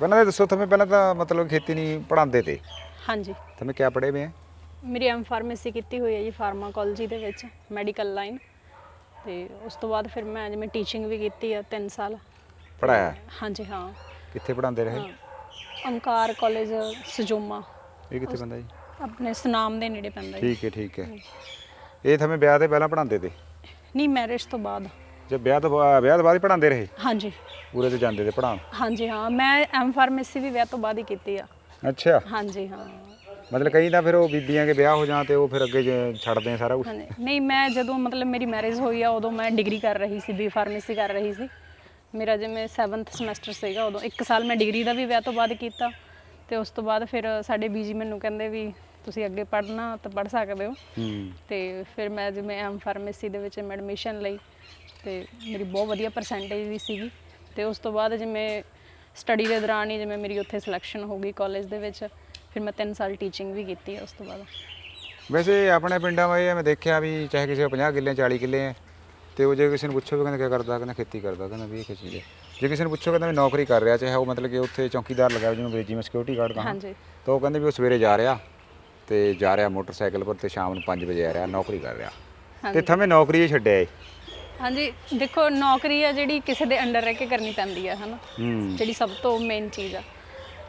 ਪਹਿਲਾਂ ਤਾਂ ਦੱਸੋ ਤੁਹਾਨੂੰ ਪਹਿਲਾਂ ਤਾਂ ਮਤਲਬ ਖੇਤੀ ਨਹੀਂ ਪੜਾਉਂਦੇ ਤੇ? ਹਾਂਜੀ। ਤੁਹਾਨੂੰ ਕਿਆ ਪੜ੍ਹੇ ਵੇ ਹੈ ਮੇਰੀ ਐਮ ਫਾਰਮੇਸੀ ਕੀਤੀ ਹੋਈ ਹੈ ਜੀ ਫਾਰਮਾਕੋਲੋਜੀ ਦੇ ਵਿੱਚ ਮੈਡੀਕਲ ਲਾਈਨ ਤੇ ਉਸ ਤੋਂ ਬਾਅਦ ਫਿਰ ਮੈਂ ਜਿਵੇਂ ਟੀਚਿੰਗ ਵੀ ਕੀਤੀ ਆ 3 ਸਾਲ। ਪੜਾਇਆ ਹਾਂਜੀ ਹਾਂ। ਕਿੱਥੇ ਪੜਾਉਂਦੇ ਰਹੇ? ਹਾਂ। ਅੰਕਾਰ ਕਾਲਜ ਸਜੋਮਾ। ਇਹ ਕਿੱਥੇ ਪੈਂਦਾ ਜੀ? ਆਪਣੇ ਸੁਨਾਮ ਦੇ ਨੇੜੇ ਪੈਂਦਾ ਜੀ। ਠੀਕ ਹੈ ਠੀਕ ਹੈ। ਇਹ ਤੁਹਾਨੂੰ ਵਿਆਹ ਦੇ ਪਹਿਲਾਂ ਪੜਾਉਂਦੇ ਤੇ? ਨਹੀਂ ਮੈਰਿਜ ਤੋਂ ਬਾਅਦ। ਜੇ ਵਿਆਹ ਤੋਂ ਬਾ- ਵਿਆਹ ਤੋਂ ਬਾਅਦ ਹੀ ਪੜਾਉਂਦੇ ਰਹੇ? ਹਾਂਜੀ। ਪੂਰੇ ਤੇ ਜਾਂਦੇ ਤੇ ਪੜਾਉਣ ਹਾਂਜੀ ਹਾਂ ਮੈਂ ਐਮ ਫਾਰਮੇਸੀ ਵੀ ਵਿਆਹ ਤੋਂ ਬਾਅਦ ਹੀ ਕੀਤੀ ਆ। ਅੱਛਾ। ਹਾਂਜੀ ਹਾਂ। ਮਤਲਬ ਕਈ ਤਾਂ ਫਿਰ ਉਹ ਬੀਬੀਆਂ ਕੇ ਵਿਆਹ ਹੋ ਜਾਂ ਤੇ ਉਹ ਫਿਰ ਅੱਗੇ ਜ- ਛੱਡਦੇ ਆ ਸਾਰਾ ਕੁਝ ਹਾਂਜੀ ਨਹੀਂ ਮੈਂ ਜਦੋਂ ਮਤਲਬ ਮੇਰੀ ਮੈਰਿਜ ਹੋਈ ਆ ਉਦੋਂ ਮੈਂ ਡਿਗਰੀ ਕਰ ਰਹੀ ਸੀ ਬੀ ਫਾਰਮੇਸੀ ਕਰ ਰਹੀ ਸੀ। ਮੇਰਾ ਜਿਵੇਂ 7th ਸਮੈਸਟਰ ਸੀਗਾ ਉਦੋਂ ਇੱਕ ਸਾਲ ਮੈਂ ਡਿਗਰੀ ਦਾ ਵੀ ਵਿਆਹ ਤੋਂ ਬਾਅਦ ਕੀਤਾ। ਤੇ ਉਸ ਤੋਂ ਬਾਅਦ ਫਿਰ ਸਾਡੇ ਬੀਜੀ ਮੈਨੂੰ ਕਹਿੰਦੇ ਵੀ ਤੁਸੀਂ ਅੱਗੇ ਪੜ੍ਹਨਾ ਤਾਂ ਪੜ੍ਹ ਸਕਦੇ ਹੋ। ਹੂੰ। ਤੇ ਫਿਰ ਮੈਂ ਜਿਵੇਂ ਐਮ ਫਾਰਮੇਸੀ ਦੇ ਵਿੱਚ ਐਡਮਿਸ਼ਨ ਲਈ ਤੇ ਮੇਰੀ ਬਹੁਤ ਵਧੀਆ ਪਰਸੈਂਟੇਜ ਵੀ ਸੀਗੀ। ਤੇ ਉਸ ਤੋਂ ਬਾਅਦ ਜਿਵੇਂ ਸਟੱਡੀ ਦੇ ਦੌਰਾਨ ਹੀ ਜਿਵੇਂ ਮੇਰੀ ਉੱਥੇ ਸਿਲੈਕਸ਼ਨ ਹੋ ਗਈ ਕਾਲਜ ਦੇ ਵਿੱਚ ਫਿਰ ਮੈਂ 3 ਸਾਲ ਟੀਚਿੰਗ ਵੀ ਕੀਤੀ ਹੈ ਉਸ ਤੋਂ ਬਾਅਦ। ਵੈਸੇ ਆਪਣੇ ਪਿੰਡਾਂ ਵਿੱਚ ਮੈਂ ਦੇਖਿਆ ਵੀ ਚਾਹੇ ਕਿਸੇ ਕੋਲ 50 ਕਿੱਲੇ 40 ਕਿੱਲੇ ਹੈ ਤੇ ਉਹ ਜੇ ਕਿਸੇ ਨੂੰ ਪੁੱਛੋ ਵੀ ਕਹਿੰਦਾ ਕੀ ਕਰਦਾ ਕਹਿੰਦਾ ਖੇਤੀ ਕਰਦਾ ਕਹਿੰਦਾ ਵੀ ਇਹ ਕੀ ਚੀਜ਼ ਹੈ। ਜੇ ਕਿਸੇ ਨੂੰ ਪੁੱਛੋ ਕਹਿੰਦਾ ਵੀ ਨੌਕਰੀ ਕਰ ਰਿਹਾ ਚਾਹੇ ਉਹ ਮਤਲਬ ਕਿ ਉੱਥੇ ਚੌਕੀਦਾਰ ਲੱਗਾ ਜਿਹਨੂੰ ਅੰਗਰੇਜ਼ੀ ਵਿੱਚ ਸਿਕਿਉਰਿਟੀ ਗਾਰਡ ਕਹਾਂ ਹਾਂਜੀ। ਤਾਂ ਉਹ ਕਹਿੰਦੇ ਵੀ ਉਹ ਸਵੇਰੇ ਜਾ ਰਿਹਾ ਤੇ ਜਾ ਰਿਹਾ ਮੋਟਰਸਾਈਕਲ ਪਰ ਤੇ ਸ਼ਾਮ ਨੂੰ 5 ਵਜੇ ਆ ਰਿਹਾ ਨੌਕਰੀ ਕਰ ਰਿਹਾ। ਤੇ ਥਵੇਂ ਨੌਕਰੀ ਹੀ ਛੱਡਿਆ ਏ। ਹਾਂਜੀ ਦੇਖੋ ਨੌਕਰੀ ਆ ਜਿਹੜੀ ਕਿਸੇ ਦੇ ਅੰਡਰ ਰਹਿ ਕੇ ਕਰਨੀ ਪੈਂਦੀ ਆ ਹਨਾ? ਹੂੰ। ਜਿਹੜੀ ਸਭ ਤੋਂ ਮੇਨ ਚੀਜ਼ ਆ।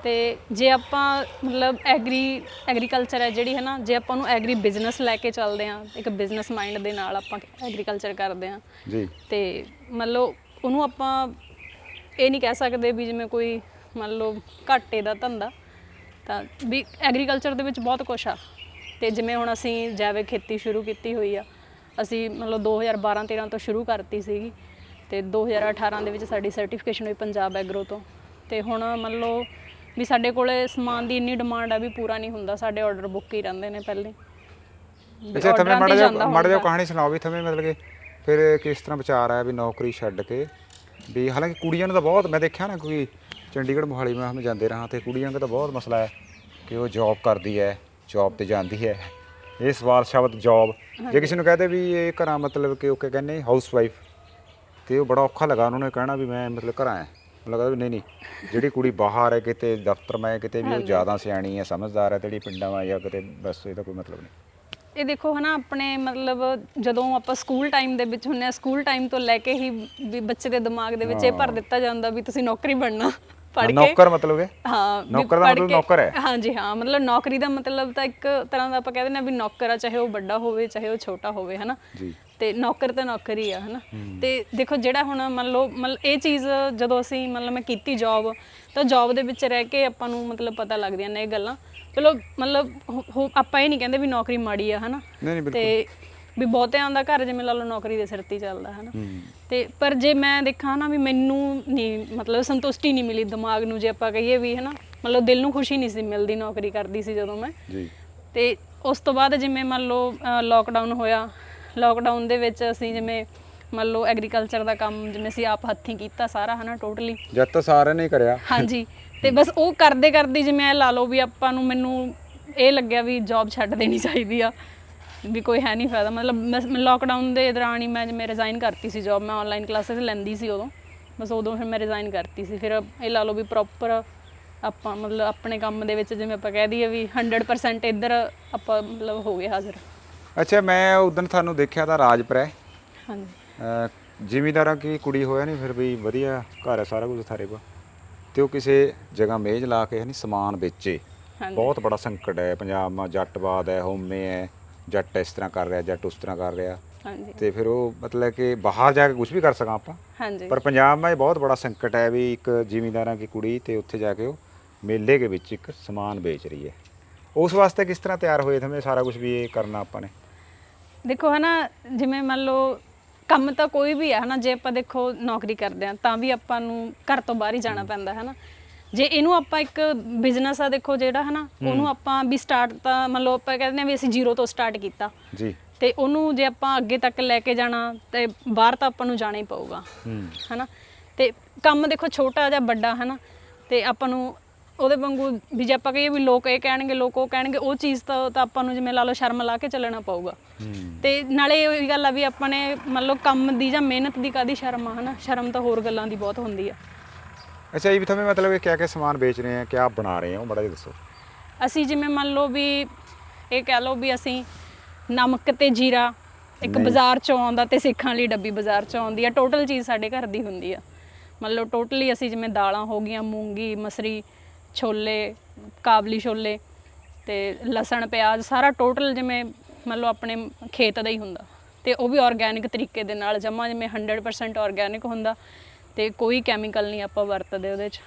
ਤੇ ਜੇ ਆਪਾਂ ਮਤਲਬ ਐਗਰੀ ਐਗਰੀਕਲਚਰ ਹੈ ਜਿਹੜੀ ਹੈ ਨਾ ਜੇ ਆਪਾਂ ਨੂੰ ਐਗਰੀ ਬਿਜ਼ਨਸ ਲੈ ਕੇ ਚੱਲਦੇ ਆ ਇੱਕ ਬਿਜ਼ਨਸ ਮਾਈਂਡ ਦੇ ਨਾਲ ਆਪਾਂ ਐਗਰੀਕਲਚਰ ਕਰਦੇ ਆ ਜੀ। ਤੇ ਮੰਨ ਲਓ ਉਹਨੂੰ ਆਪਾਂ ਇਹ ਨਹੀਂ ਕਹਿ ਸਕਦੇ ਵੀ ਜਿਵੇਂ ਕੋਈ ਮੰਨ ਲਓ ਘਾਟੇ ਦਾ ਧੰਦਾ ਤਾਂ ਵੀ ਐਗਰੀਕਲਚਰ ਦੇ ਵਿੱਚ ਬਹੁਤ ਕੁਛ ਆ। ਤੇ ਜਿਵੇਂ ਹੁਣ ਅਸੀਂ ਜੈਵਿਕ ਖੇਤੀ ਸ਼ੁਰੂ ਕੀਤੀ ਹੋਈ ਆ ਅਸੀਂ ਮਤਲਬ 2012 13 ਤੋਂ ਸ਼ੁਰੂ ਕਰਤੀ ਸੀਗੀ ਤੇ 2018 ਦੇ ਵਿੱਚ ਸਾਡੀ ਸਰਟੀਫਿਕੇਸ਼ਨ ਹੋਈ ਪੰਜਾਬ ਐਗਰੋ ਤੋਂ। ਤੇ ਹੁਣ ਮੰਨ ਲਓ ਵੀ ਸਾਡੇ ਕੋਲੇ ਸਮਾਨ ਦੀ ਇੰਨੀ ਡਿਮਾਂਡ ਆ ਵੀ ਪੂਰਾ ਨਹੀਂ ਹੁੰਦਾ ਸਾਡੇ ਆਰਡਰ ਬੁੱਕ ਹੀ ਰਹਿੰਦੇ ਨੇ ਪਹਿਲੇ। ਅੱਛਾ orders ਮਾੜਾ ਜਿਹਾ ਮਾੜਾ ਜਿਹਾ। ਕਹਾਣੀ ਸੁਣਾਓ ਵੀ ਥਵੇਂ ਮਤਲਬ ਕਿ ਫਿਰ ਕਿਸ ਤਰ੍ਹਾਂ ਵਿਚਾਰ ਆਇਆ ਵੀ ਨੌਕਰੀ ਛੱਡ ਕੇ? ਵੀ ਹਾਲਾਂਕਿ ਕੁੜੀਆਂ ਨੂੰ ਤਾਂ ਬਹੁਤ ਮੈਂ ਦੇਖਿਆ ਨਾ ਕੋਈ ਚੰਡੀਗੜ੍ਹ ਮੋਹਾਲੀ ਮੈਂ ਹਮ ਜਾਂਦੇ ਰਹਾ ਤੇ ਕੁੜੀਆਂ ਦਾ ਤਾਂ ਬਹੁਤ ਮਸਲਾ ਹੈ ਕਿ ਉਹ ਜੌਬ ਕਰਦੀ ਹੈ ਜੌਬ ਤੇ ਜਾਂਦੀ ਹੈ। ਇਹ ਸਵਾਲ ਸ਼ਬਦ ਜੌਬ ਜੇ ਕਿਸੇ ਨੂੰ ਕਹਦੇ ਵੀ ਇਹ ਘਰਾਂ ਮਤਲਬ ਕਿ ਉਹ ਕੀ ਕਹਿੰਦੇ ਹਾਊਸ ਵਾਈਫ ਤੇ ਉਹ ਬੜਾ ਔਖਾ ਲੱਗਾ ਉਹਨਾਂ ਨੇ ਕਹਿਣਾ ਵੀ ਮੈਂ ਮਤਲਬ ਘਰਾਂ ਆ ਲੱਗਦਾ ਵੀ ਨਹੀਂ ਨਹੀਂ ਜਿਹੜੀ ਕੁੜੀ ਬਾਹਰ ਹੈ ਕਿਤੇ ਦਫ਼ਤਰ ਮੈਂ ਕਿਤੇ ਵੀ ਉਹ ਜ਼ਿਆਦਾ ਸਿਆਣੀ ਹੈ ਸਮਝਦਾਰ ਹੈ ਤੇ ਜਿਹੜੀ ਪਿੰਡਾਂ ਵਾਂ ਜਾਂ ਕਿਤੇ ਬਸ ਇਹਦਾ ਕੋਈ ਮਤਲਬ ਨਹੀਂ। ਇਹ ਦੇਖੋ ਹਨਾ ਆਪਣੇ ਮਤਲਬ ਜਦੋਂ ਆਪਾਂ ਸਕੂਲ ਟਾਈਮ ਦੇ ਵਿੱਚ ਹੁੰਨੇ ਆ ਸਕੂਲ ਟਾਈਮ ਤੋਂ ਲੈ ਕੇ ਹੀ ਵੀ ਬੱਚੇ ਦੇ ਦਿਮਾਗ ਦੇ ਵਿੱਚ ਇਹ ਭਰ ਦਿੱਤਾ ਜਾਂਦਾ ਵੀ ਤੁਸੀਂ ਨੌਕਰੀ ਬਣਨਾ। ਪੜ੍ਹ ਕੇ ਨੌਕਰ ਮਤਲਬ ਹੈ ਹਾਂ ਨੌਕਰ ਦਾ ਮਤਲਬ ਨੌਕਰ ਹੈ। ਹਾਂਜੀ ਹਾਂ ਮਤਲਬ ਨੌਕਰੀ ਦਾ ਮਤਲਬ ਤਾਂ ਇੱਕ ਤਰ੍ਹਾਂ ਦਾ ਆਪਾਂ ਕਹਿੰਦੇ ਨੇ ਵੀ ਨੌਕਰ ਆ ਚਾਹੇ ਉਹ ਵੱਡਾ ਹੋਵੇ ਚਾਹੇ ਉਹ ਛੋਟਾ ਹੋਵੇ ਹਨਾ? ਜੀ। ਤੇ ਨੌਕਰ ਤਾਂ ਨੌਕਰ ਹੀ ਆ ਹਨਾ? ਤੇ ਦੇਖੋ ਜਿਹੜਾ ਹੁਣ ਮੰਨ ਲਓ ਮਤਲਬ ਇਹ ਚੀਜ਼ ਜਦੋਂ ਅਸੀਂ ਮਤਲਬ ਮੈਂ ਕੀਤੀ ਜੌਬ ਤਾਂ ਜੌਬ ਦੇ ਵਿੱਚ ਰਹਿ ਕੇ ਆਪਾਂ ਨੂੰ ਮਤਲਬ ਪਤਾ ਲੱਗਦੀਆਂ ਨੇ ਇਹ ਗੱਲਾਂ। ਚਲੋ ਮਤਲਬ ਆਪਾਂ ਇਹ ਨਹੀਂ ਕਹਿੰਦੇ ਵੀ ਨੌਕਰੀ ਮਾੜੀ ਆ ਹਨਾ? ਤੇ ਵੀ ਬਹੁਤਿਆਂ ਦਾ ਘਰ ਜਿਵੇਂ ਲਾ ਲਓ ਨੌਕਰੀ ਦੇ ਸਿਰ ਤੇ ਹੀ ਚੱਲਦਾ ਹਨਾ। ਤੇ ਪਰ ਜੇ ਮੈਂ ਦੇਖਾਂ ਨਾ ਵੀ ਮੈਨੂੰ ਨਹੀਂ ਮਤਲਬ ਸੰਤੁਸ਼ਟੀ ਨਹੀਂ ਮਿਲੀ ਦਿਮਾਗ ਨੂੰ ਜੇ ਆਪਾਂ ਕਹੀਏ ਵੀ ਹਨਾ ਮਤਲਬ ਦਿਲ ਨੂੰ ਖੁਸ਼ੀ ਨਹੀਂ ਸੀ ਮਿਲਦੀ ਨੌਕਰੀ ਕਰਦੀ ਸੀ ਜਦੋਂ ਮੈਂ। ਜੀ। ਤੇ ਉਸ ਤੋਂ ਬਾਅਦ ਜਿਵੇਂ ਮੰਨ ਲਓ ਲੋਕਡਾਊਨ ਹੋਇਆ ਲੋਕਡਾਊਨ ਦੇ ਵਿੱਚ ਅਸੀਂ ਜਿਵੇਂ ਮੰਨ ਲਓ ਐਗਰੀਕਲਚਰ ਦਾ ਕੰਮ ਜਿਵੇਂ ਅਸੀਂ ਆਪ ਹੱਥੀਂ ਕੀਤਾ ਸਾਰਾ ਹਨਾ ਟੋਟਲੀ ਜਦ ਤਾਂ ਸਾਰਿਆਂ ਨੇ ਕਰਿਆ। ਹਾਂਜੀ। ਤੇ ਬਸ ਉਹ ਕਰਦੇ ਕਰਦੇ ਜਿਵੇਂ ਇਹ ਲਾ ਲਓ ਵੀ ਆਪਾਂ ਨੂੰ ਮੈਨੂੰ ਇਹ ਲੱਗਿਆ ਵੀ ਜੌਬ ਛੱਡ ਦੇਣੀ ਚਾਹੀਦੀ ਆ। ਵੀ ਕੋਈ ਹੈ ਨਹੀਂ ਫਾਇਦਾ। ਮਤਲਬ ਲੋਕਡਾਊਨ ਦੇ ਦੌਰਾਨ ਹੀ ਮੈਂ ਜਿਵੇਂ ਰਿਜ਼ਾਈਨ ਕਰਤੀ ਸੀ ਜੌਬ ਮੈਂ ਆਨਲਾਈਨ ਕਲਾਸਿਸ ਲੈਂਦੀ ਸੀ ਉਦੋਂ। ਬਸ ਉਦੋਂ ਫਿਰ ਮੈਂ ਰਿਜ਼ਾਈਨ ਕਰਤੀ ਸੀ। ਫਿਰ ਇਹ ਲਾ ਲਓ ਵੀ ਪ੍ਰੋਪਰ ਆਪਾਂ ਮਤਲਬ ਆਪਣੇ ਕੰਮ ਦੇ ਵਿੱਚ ਜਿਵੇਂ ਆਪਾਂ ਕਹਿ ਦਈਏ ਵੀ 100% ਇੱਧਰ ਆਪਾਂ ਮਤਲਬ ਹੋ ਗਏ ਹਾਜ਼ਰ। ਅੱਛਾ ਮੈਂ ਉਦੋਂ ਤੁਹਾਨੂੰ ਦੇਖਿਆ ਤਾਂ ਰਾਜਪੁਰਾ ਹਾਂਜੀ। ਜ਼ਿਮੀਂਦਾਰਾਂ ਕੀ ਕੁੜੀ ਹੋਇਆ ਨਹੀਂ? ਫਿਰ ਵੀ ਵਧੀਆ ਘਰ ਹੈ ਸਾਰਾ ਕੁਝ ਥਾਰੇ ਕੋਲ। ਤੇ ਉਹ ਕਿਸੇ ਜਗ੍ਹਾ ਮੇਜ਼ ਲਾ ਕੇ ਨਹੀਂ ਸਮਾਨ ਵੇਚੇ। ਬਹੁਤ ਬੜਾ ਸੰਕਟ ਹੈ। ਪੰਜਾਬ ਮਾ ਜੱਟਵਾਦ ਹੈ ਹੋਮੇ ਹੈ। ਜੱਟ ਇਸ ਤਰ੍ਹਾਂ ਕਰ ਰਿਹਾ ਜੱਟ ਉਸ ਤਰ੍ਹਾਂ ਕਰ ਰਿਹਾ। ਹਾਂਜੀ। ਤੇ ਫਿਰ ਉਹ ਮਤਲਬ ਕਿ ਬਾਹਰ ਜਾ ਕੇ ਕੁਝ ਵੀ ਕਰ ਸਕਾਂ ਆਪਾਂ। ਹਾਂਜੀ। ਪਰ ਪੰਜਾਬ ਮਾ ਬਹੁਤ ਬੜਾ ਸੰਕਟ ਹੈ ਵੀ ਇੱਕ ਜ਼ਿਮੀਂਦਾਰਾਂ ਦੀ ਕੁੜੀ ਤੇ ਉੱਥੇ ਜਾ ਕੇ ਉਹ ਮੇਲੇ ਦੇ ਵਿੱਚ ਇੱਕ ਸਮਾਨ ਵੇਚ ਰਹੀ ਹੈ। ਉਸ ਵਾਸਤੇ ਕਿਸ ਤਰ੍ਹਾਂ ਤਿਆਰ ਹੋਏ ਥਮੇ ਸਾਰਾ ਕੁਝ ਵੀ ਇਹ ਕਰਨਾ ਆਪਾਂ ਨੇ? ਦੇਖੋ ਹਨਾ ਜਿਵੇਂ ਮੰਨ ਲਓ ਕੰਮ ਤਾਂ ਕੋਈ ਵੀ ਹੈ ਹਨਾ ਜੇ ਆਪਾਂ ਦੇਖੋ ਨੌਕਰੀ ਕਰਦੇ ਆ ਤਾਂ ਵੀ ਆਪਾਂ ਨੂੰ ਘਰ ਤੋਂ ਬਾਹਰ ਹੀ ਜਾਣਾ ਪੈਂਦਾ ਹੈ ਨਾ ਜੇ ਇਹਨੂੰ ਆਪਾਂ ਇੱਕ ਬਿਜ਼ਨਸ ਆ ਦੇਖੋ ਜਿਹੜਾ ਹਨਾ ਉਹਨੂੰ ਆਪਾਂ ਵੀ ਸਟਾਰਟ ਤਾਂ ਮੰਨ ਲਓ ਆਪਾਂ ਕਹਿੰਦੇ ਆ ਵੀ ਅਸੀਂ ਜ਼ੀਰੋ ਤੋਂ ਸਟਾਰਟ ਕੀਤਾ। ਜੀ। ਤੇ ਉਹਨੂੰ ਜੇ ਆਪਾਂ ਅੱਗੇ ਤੱਕ ਲੈ ਕੇ ਜਾਣਾ ਤੇ ਬਾਹਰ ਤਾਂ ਆਪਾਂ ਨੂੰ ਜਾਣਾ ਹੀ ਪਊਗਾ। ਹਨਾ? ਤੇ ਕੰਮ ਦੇਖੋ ਛੋਟਾ ਜਾਂ ਵੱਡਾ ਹਨਾ? ਤੇ ਆਪਾਂ ਨੂੰ ਉਹਦੇ ਵਾਂਗੂ ਵੀ ਜੇ ਆਪਾਂ ਕਹੀਏ ਵੀ ਲੋਕ ਇਹ ਕਹਿਣਗੇ ਲੋਕ ਉਹ ਕਹਿਣਗੇ ਉਹ ਚੀਜ਼ ਤਾਂ ਤਾਂ ਆਪਾਂ ਨੂੰ ਜਿਵੇਂ ਲਾ ਲਓ ਸ਼ਰਮ ਲਾ ਕੇ ਚੱਲਣਾ ਪਊਗਾ। ਤੇ ਨਾਲੇ ਇਹ ਗੱਲ ਆ ਵੀ ਆਪਾਂ ਨੇ ਮੰਨ ਲਓ ਕੰਮ ਦੀ ਜਾਂ ਮਿਹਨਤ ਦੀ ਕਾਦੀ ਸ਼ਰਮ ਆ ਹਨਾ? ਸ਼ਰਮ ਤਾਂ ਹੋਰ ਗੱਲਾਂ ਦੀ ਬਹੁਤ ਹੁੰਦੀ ਆ। ਅੱਛਾ ਜੀ ਤੁਹਾਨੂੰ ਮਤਲਬ ਇਹ ਕਿਆ ਕਿਆ ਸਮਾਨ ਵੇਚ ਰਹੇ ਆ ਕਿਆ ਬਣਾ ਰਹੇ ਉਹ ਬੜਾ ਜਿਹਾ ਦੱਸੋ। ਅਸੀਂ ਜਿਵੇਂ ਮੰਨ ਲਓ ਵੀ ਇਹ ਕਹਿ ਲਓ ਵੀ ਅਸੀਂ ਨਮਕ ਤੇ ਜੀਰਾ ਇੱਕ ਨਹੀਂ। ਬਾਜ਼ਾਰ ਚੋਂ ਆਉਂਦਾ ਤੇ ਸਿੱਖਾਂ ਲਈ ਡੱਬੀ ਬਾਜ਼ਾਰ ਚੋਂ ਆਉਂਦੀ ਆ ਟੋਟਲ ਚੀਜ਼ ਸਾਡੇ ਘਰ ਦੀ ਹੁੰਦੀ ਆ। ਮੰਨ ਲਓ ਟੋਟਲੀ ਅਸੀਂ ਜਿਵੇਂ ਦਾਲਾਂ ਹੋ ਗਈਆਂ ਮੂੰਗੀ ਮਸਰੀ ਛੋਲੇ ਕਾਬਲੀ ਛੋਲੇ ਤੇ ਲਸਣ ਪਿਆਜ਼ ਸਾਰਾ ਟੋਟਲ ਜਿਵੇਂ ਮੰਨ ਲਓ ਆਪਣੇ ਖੇਤ ਦਾ ਹੀ ਹੁੰਦਾ ਤੇ ਉਹ ਵੀ ਆਰਗੈਨਿਕ ਤਰੀਕੇ ਦੇ ਨਾਲ ਜਮਾ ਜਿਵੇਂ 100% ਆਰਗੈਨਿਕ ਹੁੰਦਾ। ਤੇ ਕੋਈ ਕੈਮੀਕਲ ਨਹੀਂ ਆਪਾਂ ਵਰਤਦੇ ਉਹਦੇ 'ਚ।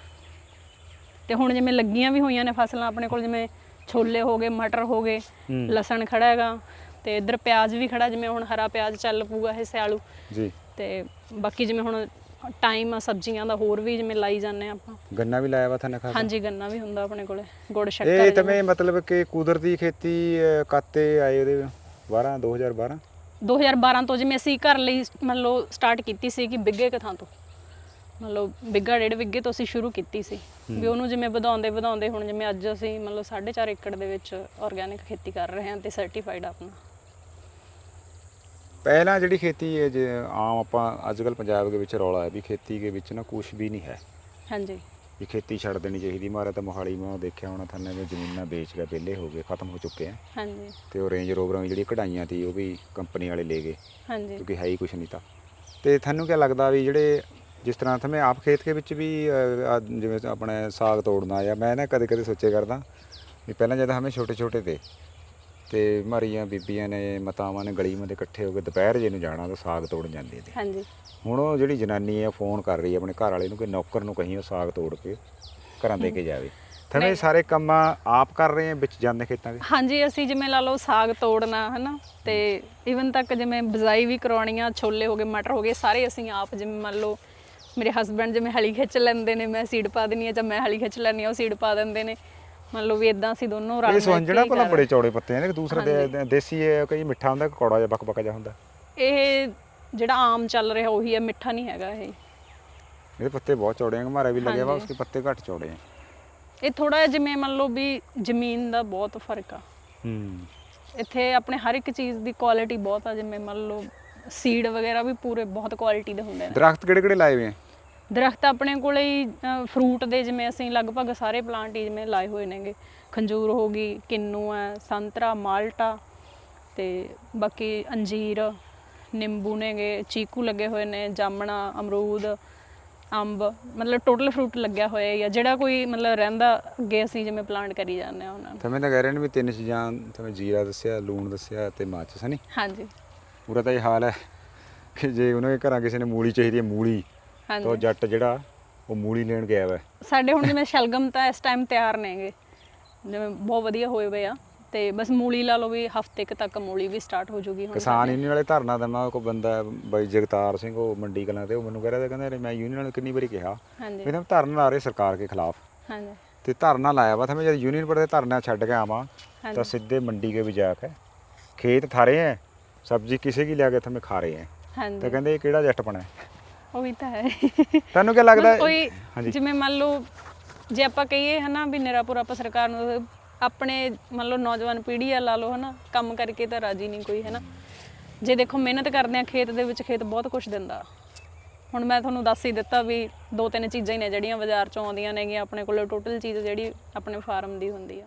ਤੇ ਹੁਣ ਜਿਵੇਂ ਲੱਗੀਆਂ ਵੀ ਹੋਈਆਂ ਨੇ ਫਸਲਾਂ ਆਪਣੇ ਕੋਲ ਜਿਵੇਂ ਛੋਲੇ ਹੋ ਗਏ ਮਟਰ ਹੋ ਗਏ। ਲਸਣ ਖੜਾ ਹੈਗਾ ਤੇ ਇੱਧਰ ਪਿਆਜ਼ ਵੀ ਖੜਾ ਜਿਵੇਂ ਹੁਣ ਹਰਾ ਪਿਆਜ਼ ਚੱਲ ਪੂਗਾ ਇਹ ਸਿਆਲੂ। ਜੀ। ਤੇ ਬਾਕੀ ਜਿਵੇਂ ਹੁਣ ਟਾਈਮ ਆ ਸਬਜ਼ੀਆਂ ਦਾ ਹੋਰ ਵੀ ਜਿਵੇਂ ਲਾਈ ਜਾਂਦੇ ਆ ਆਪਾਂ। ਗੰਨਾ ਵੀ ਲਾਇਆ ਵਾ ਤੁਹਾਨੂੰ ਖਾਸ? ਹਾਂਜੀ ਗੰਨਾ ਵੀ ਹੁੰਦਾ ਆਪਣੇ ਕੋਲੇ ਗੁੜ ਇਹ ਸ਼ੱਕਰ ਤਵੇਂ ਮਤਲਬ ਕਿ ਕੁਦਰਤੀ ਖੇਤੀ ਕਾਤੇ ਆਏ ਉਹਦੇ 12 2012 2012 ਤੋਂ ਜਿਵੇਂ ਅਸੀਂ ਘਰ ਲਈ ਮੰਨ ਲਓ ਸਟਾਰਟ ਕੀਤੀ ਸੀ ਕਿ ਬਿੱਗੇ ਕੁ ਥਾਂ ਤੋਂ। ਮੰਨ ਲਓ ਬਿੱਗਾ ਡੇਢ ਬਿੱਗੇ ਤੋਂ ਅਸੀਂ ਸ਼ੁਰੂ ਕੀਤੀ ਸੀ। ਵੀ ਉਹਨੂੰ ਜਿਵੇਂ ਵਧਾਉਂਦੇ ਵਧਾਉਂਦੇ ਹੁਣ ਜਿਵੇਂ ਅੱਜ ਅਸੀਂ ਮੰਨ ਲਓ 4.5 ਏਕੜ ਦੇ ਵਿੱਚ ਆਰਗੈਨਿਕ ਖੇਤੀ ਕਰ ਰਹੇ ਹਾਂ ਤੇ ਸਰਟੀਫਾਈਡ ਆਪਣਾ। ਪਹਿਲਾਂ ਜਿਹੜੀ ਖੇਤੀ ਹੈ ਜੇ ਆਮ ਆਪਾਂ ਅੱਜ ਕੱਲ ਪੰਜਾਬ ਦੇ ਵਿੱਚ ਰੌਲਾ ਹੈ ਵੀ ਖੇਤੀ ਦੇ ਵਿੱਚ ਨਾ ਕੁਝ ਵੀ ਨਹੀਂ ਹੈ। ਹਾਂਜੀ। ਵੀ ਖੇਤੀ ਛੱਡ ਦੇਣੀ ਚਾਹੀਦੀ। ਮਾਰਾ ਤਾਂ ਮੋਹਾਲੀ ਮੈਂ ਦੇਖਿਆ ਹੋਣਾ ਥੰਨੇ ਵੀ ਜ਼ਮੀਨਾਂ ਵੇਚ ਕੇ ਵਿਹਲੇ ਹੋ ਗਏ ਖਤਮ ਹੋ ਚੁੱਕੇ ਆ। ਹਾਂਜੀ। ਤੇ ਉਹ ਰੇਂਜ ਰੋਵਰਾਂ ਦੀ ਜਿਹੜੀ ਕਢਾਈਆਂ ਤੀ ਉਹ ਵੀ ਕੰਪਨੀ ਵਾਲੇ ਲੈ ਗਏ। ਹਾਂਜੀ। ਕਿਉਂਕਿ ਹੈ ਹੀ ਕੁਝ ਨਹੀਂ ਤਾਂ। ਤੇ ਤੁਹਾਨੂੰ ਕੀ ਲੱਗਦਾ ਵੀ ਜਿਹੜੇ ਜਿਸ ਤਰ੍ਹਾਂ ਤੁਹਾਨੂੰ ਆਪ ਖੇਤ ਦੇ ਵਿੱਚ ਵੀ ਆਹ ਜਿਵੇਂ ਆਪਣੇ ਸਾਗ ਤੋੜਨਾ ਜਾਂ ਮੈਂ ਨਾ ਕਦੇ ਕਦੇ ਸੋਚੇ ਕਰਦਾ ਵੀ ਪਹਿਲਾਂ ਜਦ ਹਮੇ ਛੋਟੇ ਛੋਟੇ ਤੇ ਤੇ ਮਾਰੀਆਂ ਬੀਬੀਆਂ ਨੇ ਮਾਤਾਵਾਂ ਨੇ ਗਲੀ ਮੇ ਇਕੱਠੇ ਹੋ ਕੇ ਦੁਪਹਿਰ ਜੇ ਨੂੰ ਜਾਣਾ ਤਾਂ ਸਾਗ ਤੋੜਨ ਜਾਂਦੇ ਤੇ। ਹਾਂਜੀ। ਹੁਣ ਉਹ ਜਿਹੜੀ ਜਨਾਨੀ ਹੈ ਫੋਨ ਕਰ ਰਹੀ ਹੈ ਆਪਣੇ ਘਰ ਵਾਲੇ ਨੂੰ ਕਿ ਨੌਕਰ ਨੂੰ ਕਹੀਂ ਉਹ ਸਾਗ ਤੋੜ ਕੇ ਘਰਾਂ ਦੇ ਕੇ ਜਾਵੇ। ਤੁਹਾਨੂੰ ਇਹ ਸਾਰੇ ਕੰਮ ਆਪ ਕਰ ਰਹੇ ਆ ਵਿੱਚ ਜਾਂਦੇ ਖੇਤਾਂ ਦੇ? ਹਾਂਜੀ ਅਸੀਂ ਜਿਵੇਂ ਲਾ ਲਓ ਸਾਗ ਤੋੜਨਾ ਹਨਾ? ਤੇ ਇਵਨ ਤੱਕ ਜਿਵੇਂ ਬਜ਼ਾਈ ਵੀ ਕਰਾਉਣੀਆਂ ਛੋਲੇ ਹੋ ਗਏ ਮਟਰ ਹੋ ਗਏ ਸਾਰੇ ਅਸੀਂ ਆਪ ਜਿਵੇਂ ਮੰਨ ਲਓ ਮੇਰੇ ਹਸਬੰਡ ਜਿਵੇਂ ਹਲੀ ਖਿੱਚ ਲੈਂਦੇ ਨੇ ਮੈਂ ਸੀਡ ਪਾ ਦਿੰਨੀ ਆ ਜਾਂ ਮੈਂ ਹਲੀ ਖਿੱਚ ਲੈਂਦੀ ਆ ਉਹ ਸੀਡ ਪਾ ਦਿੰਦੇ ਨੇ। ਮੰਨ ਲਓ ਵੀ ਇਦਾਂ ਅਸੀਂ ਦੋਨੋਂ ਰਲ ਇਹ ਹੀ ਭਲਾ ਬੜੇ ਚੌੜੇ ਪੱਤੇ ਨੇ ਦੂਸਰੇ ਦੇ- ਦੇਸੀ ਹੈ ਕਈ ਮਿੱਠਾ ਹੁੰਦਾ ਕੌੜਾ ਜਿਹਾ ਬਕ ਬਕ ਜਿਹਾ ਹੁੰਦਾ। ਇਹ ਜਿਹੜਾ ਆਮ ਚੱਲ ਰਿਹਾ ਉਹੀ ਹੈ ਮਿੱਠਾ ਨਹੀਂ ਹੈਗਾ ਇਹ। ਇਹਦੇ ਪੱਤੇ ਬਹੁਤ ਚੌੜੇ ਹਨ ਹਮਾਰਾ ਵੀ ਲੱਗਿਆ ਵਾ ਹਾਂਜੀ। ਉਸਕੇ ਪੱਤੇ ਘੱਟ ਚੌੜੇ ਹੈ ਇਹ ਥੋੜਾ ਜਿਵੇਂ ਮੰਨ ਲਓ ਵੀ ਜ਼ਮੀਨ ਦਾ ਬਹੁਤ ਫ਼ਰਕ ਆ। ਹੂੰ। ਇੱਥੇ ਆਪਣੇ ਹਰ ਇੱਕ ਚੀਜ਼ ਦੀ ਕੁਆਲਿਟੀ ਬਹੁਤ ਆ ਜਿਵੇਂ ਮੰਨ ਲਓ ਸੀਡ ਵਗੈਰਾ ਵੀ ਪੂਰੇ ਬਹੁਤ ਕੁਆਲਿਟੀ ਦੇ ਹੁੰਦੇ ਨੇ। ਦਰਖਤ ਕਿਹੜੇ ਕਿਹੜੇ ਲਾਏ ਹੋਏ ਆ? ਦਰਖਤ ਆਪਣੇ ਕੋਲੇ ਹੀ ਫਰੂਟ ਦੇ ਜਿਵੇਂ ਅਸੀਂ ਲਗਭਗ ਸਾਰੇ ਪਲਾਂਟ ਹੀ ਜਿਵੇਂ ਲਾਏ ਹੋਏ ਨੇਗੇ। ਖੰਜੂਰ ਹੋ ਗਈ ਕਿੰਨੂ ਹੈ ਸੰਤਰਾ ਮਾਲਟਾ ਤੇ ਬਾਕੀ ਅੰਜੀਰ ਨਿੰਬੂ ਨੇਗੇ ਚੀਕੂ ਲੱਗੇ ਹੋਏ ਨੇ ਜਾਮਣਾ ਅਮਰੂਦ ਅੰਬ ਮਤਲਬ ਟੋਟਲ ਫਰੂਟ ਲੱਗਿਆ ਹੋਇਆ ਹੀ ਜਿਹੜਾ ਕੋਈ ਮਤਲਬ ਰਹਿੰਦਾ ਅੱਗੇ ਅਸੀਂ ਜਿਵੇਂ ਪਲਾਂਟ ਕਰੀ ਜਾਂਦੇ ਆ ਉਹਨਾਂ ਨੂੰ। ਤਾਂ ਮੈਂ ਤਾਂ ਕਹਿ ਰਿਹਾ ਨੇ ਵੀ ਤਿੰਨ ਚੀਜ਼ਾਂ ਤਾਂ ਜੀਰਾ ਦੱਸਿਆ ਲੂਣ ਦੱਸਿਆ ਤੇ ਮਾਚਸ ਹਨੀ ਹਾਂਜੀ। ਪੂਰਾ ਤਾਂ ਇਹ ਹਾਲ ਹੈ ਕਿ ਜੇ ਉਹਨਾਂ ਦੇ ਘਰਾਂ ਕਿਸੇ ਨੇ ਮੂਲੀ ਚਾਹੀਦੀ ਹੈ ਮੂਲੀ। ਤਾਂ ਉਹ ਜੱਟ ਜਿਹੜਾ ਉਹ ਮੂਲੀ ਲੈਣ ਗਿਆ ਵਾ। ਸਾਡੇ ਹੁਣ ਜਿਵੇਂ ਸ਼ਲਗਮ ਤਾਂ ਇਸ ਟਾਈਮ ਤਿਆਰ ਨੇਗੇ ਜਿਵੇਂ ਬਹੁਤ ਵਧੀਆ ਹੋਏ ਹੋਏ ਆ। ਤੇ ਬਸ ਮੂਲੀ ਲਾ ਲਓ ਵੀ ਹਫ਼ਤੇ ਕ ਤੱਕ ਮੂਲੀ ਵੀ ਸਟਾਰਟ ਹੋ ਜੂਗੀ ਹੁਣ ਕਿਸਾਨ ਯੂਨੀਅਨ ਵਾਲੇ ਧਰਨਾ ਦੇਣਾ ਕੋਈ ਬੰਦਾ ਬਾਈ ਜਗਤਾਰ ਸਿੰਘ ਉਹ ਮੰਡੀ ਕਲਾਂ ਤੇ ਉਹ ਮੈਨੂੰ ਕਹਿ ਰਿਹਾ ਕਹਿੰਦਾ ਮੈਂ ਯੂਨੀਅਨ ਵਾਲੇ ਕਿੰਨੀ ਵਾਰੀ ਕਿਹਾ। ਵੀ ਨਾ ਧਰਨਾ ਲਾ ਰਹੇ ਸਰਕਾਰ ਦੇ ਖਿਲਾਫ। ਹਾਂਜੀ। ਤੇ ਧਰਨਾ ਲਾਇਆ ਵਾ ਤਾਂ ਮੈਂ ਜਦ ਯੂਨੀਅਨ ਪਰ ਤੇ ਧਰਨਾ ਛੱਡ ਕੇ ਆਵਾਂ ਤਾਂ ਸਿੱਧੇ ਮੰਡੀ ਕੇ ਵੀ ਜਾ ਕੇ ਖੇਤ ਥਾਰੇ ਹੈ ਸਬਜ਼ੀ ਕਿਸੇ ਕੀ ਲਿਆ ਕੇ ਥਮੇ ਖਾ ਰਹੇ ਹੈ ਤਾਂ ਕਹਿੰਦੇ ਇਹ ਕਿਹੜਾ ਜੱਟਪਣਾ ਹੈ ਉਹੀ ਤਾਂ ਹੈ। ਤੈਨੂੰ ਕੀ ਲੱਗਦਾ ਕੋਈ ਹਾਂਜੀ। ਜਿਵੇਂ ਮੰਨ ਲਓ ਜੇ ਆਪਾਂ ਕਹੀਏ ਹਨਾ ਵੀ ਨਿਰਾਪੁਰ ਆਪਾਂ ਸਰਕਾਰ ਨੂੰ ਆਪਣੇ ਮੰਨ ਲਓ ਨੌਜਵਾਨ ਪੀੜ੍ਹੀ ਆ ਲਾ ਲਓ ਹਨਾ ਕੰਮ ਕਰਕੇ ਤਾਂ ਰਾਜੀ ਨਹੀਂ ਕੋਈ ਹਨਾ। ਜੇ ਦੇਖੋ ਮਿਹਨਤ ਕਰਦੇ ਆ ਖੇਤ ਦੇ ਵਿੱਚ ਖੇਤ ਬਹੁਤ ਕੁਝ ਦਿੰਦਾ। ਹੁਣ ਮੈਂ ਤੁਹਾਨੂੰ ਦੱਸ ਹੀ ਦਿੱਤਾ ਵੀ ਦੋ ਤਿੰਨ ਚੀਜ਼ਾਂ ਹੀ ਨੇ ਜਿਹੜੀਆਂ ਬਾਜ਼ਾਰ ਚੋਂ ਆਉਂਦੀਆਂ ਨੇਗੀਆਂ ਆਪਣੇ ਕੋਲ ਟੋਟਲ ਚੀਜ਼ ਜਿਹੜੀ ਆਪਣੇ ਫਾਰਮ ਦੀ ਹੁੰਦੀ ਆ।